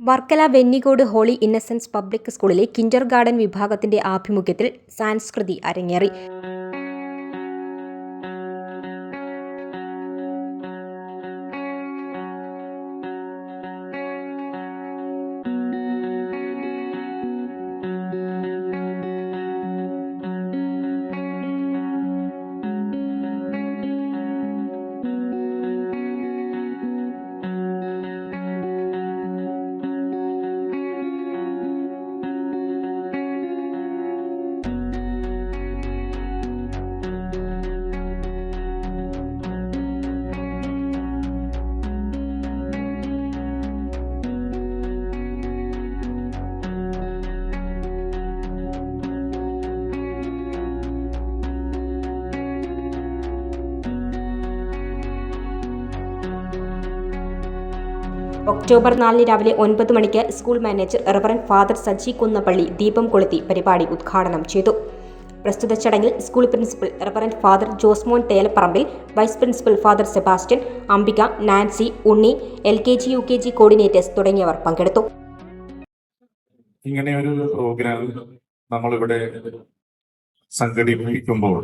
Varkala Vennicode holy innocence public സ്കൂളിലെ kindergarten വിഭാഗത്തിന്റെ ആഭിമുഖ്യത്തിൽ സാൻസ്കൃതി അരങ്ങേറി. ഒക്ടോബർ നാലിന് രാവിലെ ഒൻപത് മണിക്ക് school manager reverend father Saji Kunnappally ദീപം കൊളുത്തി പരിപാടി ഉദ്ഘാടനം ചെയ്തു. പ്രസ്തുത ചടങ്ങിൽ school principal reverend father Josemon Thelapparambil vice principal father Sebastian Ambika Nancy Unni L K G U K G coordinators തുടങ്ങിയവർ പങ്കെടുത്തു. ഇങ്ങനെ ഒരു പ്രോഗ്രാം നമ്മളിവിടെ സംഘടിപ്പിക്കുമ്പോൾ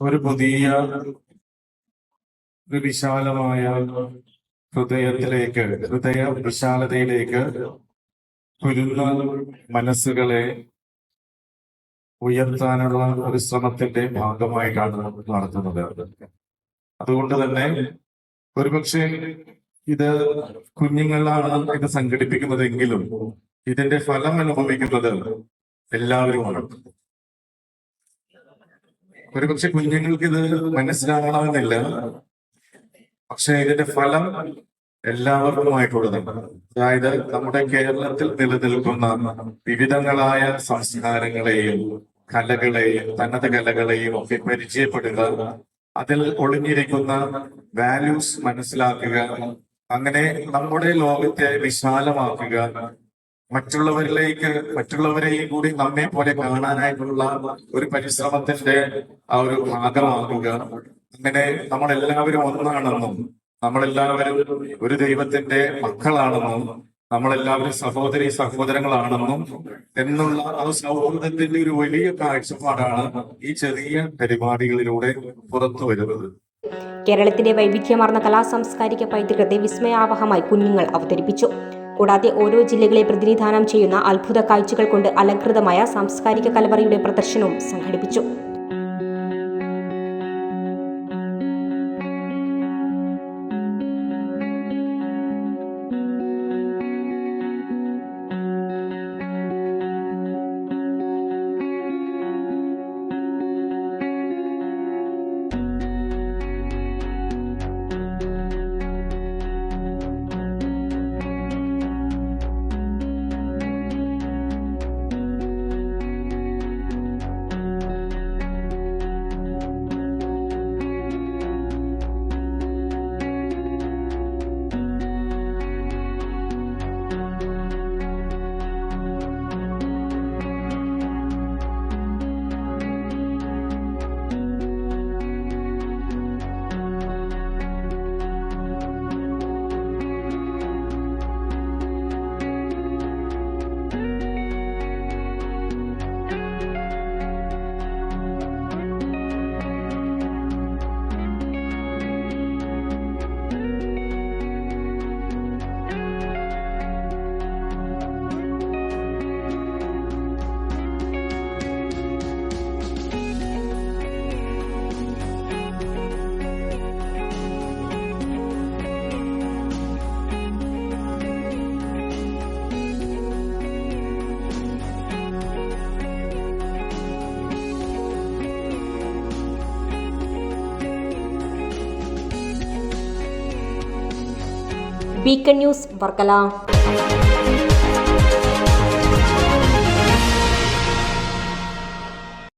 ഒരു പുതിയ വിശാലമായ ഹൃദയത്തിലേക്ക് ഹൃദയ വിശാലതയിലേക്ക് തുരുന്ന മനസ്സുകളെ ഉയർത്താനുള്ള ഒരു ശ്രമത്തിന്റെ ഭാഗമായിട്ടാണ് നടത്തുന്നത്. അതുകൊണ്ട് തന്നെ ഒരുപക്ഷെ ഇത് കുഞ്ഞുങ്ങളാണ് ഇത് സംഘടിപ്പിക്കുന്നതെങ്കിലും ഇതിന്റെ ഫലം അനുഭവിക്കുന്നത് എല്ലാവരുമാണ്. ഒരുപക്ഷെ കുഞ്ഞുങ്ങൾക്ക് ഇത് മനസ്സിലാവണമെന്നില്ല. പക്ഷെ ഇതിന്റെ ഫലം എല്ലാവർക്കുമായിട്ടുള്ളതാണ് അതായത് നമ്മുടെ കേരളത്തിൽ നിലനിൽക്കുന്ന വിവിധങ്ങളായ സംസ്കാരങ്ങളെയും കലകളെയും തനത് കലകളെയും ഒക്കെ പരിചയപ്പെടുക അതിൽ ഒളിഞ്ഞിരിക്കുന്ന വാല്യൂസ് മനസ്സിലാക്കുക അങ്ങനെ നമ്മുടെ ലോകത്തെ വിശാലമാക്കുക മറ്റുള്ളവരിലേക്ക് മറ്റുള്ളവരെയും കൂടി നമ്മെ പോലെ കാണാനായിട്ടുള്ള ഒരു പരിശ്രമത്തിന്റെ ആ ഒരു ഭാഗമാക്കുക. അങ്ങനെ നമ്മളെല്ലാവരും ഒന്നാണെന്നും നമ്മളെല്ലാവരും ഒരു ദൈവത്തിന്റെ മക്കളാണെന്നും നമ്മളെല്ലാവരും സഹോദരി സഹോദരങ്ങളാണെന്നും എന്നുള്ള ആ സൗഹൃദത്തിന്റെ ഒരു വലിയ കാഴ്ചപ്പാടാണ് ഈ ചെറിയ പരിപാടികളിലൂടെ പുറത്തു വരുന്നത്. കേരളത്തിന്റെ വൈവിധ്യമാർന്ന കലാ സാംസ്കാരിക പൈതൃകത്തെ വിസ്മയാവഹമായി കുഞ്ഞുങ്ങൾ അവതരിപ്പിച്ചു. കൂടാതെ ഓരോ ജില്ലകളെ പ്രതിനിധാനം ചെയ്യുന്ന അത്ഭുത കാഴ്ചകൾ കൊണ്ട് അലങ്കൃതമായ സാംസ്കാരിക കലവറയുടെ പ്രദർശനവും സംഘടിപ്പിച്ചു. Beacon news Varkala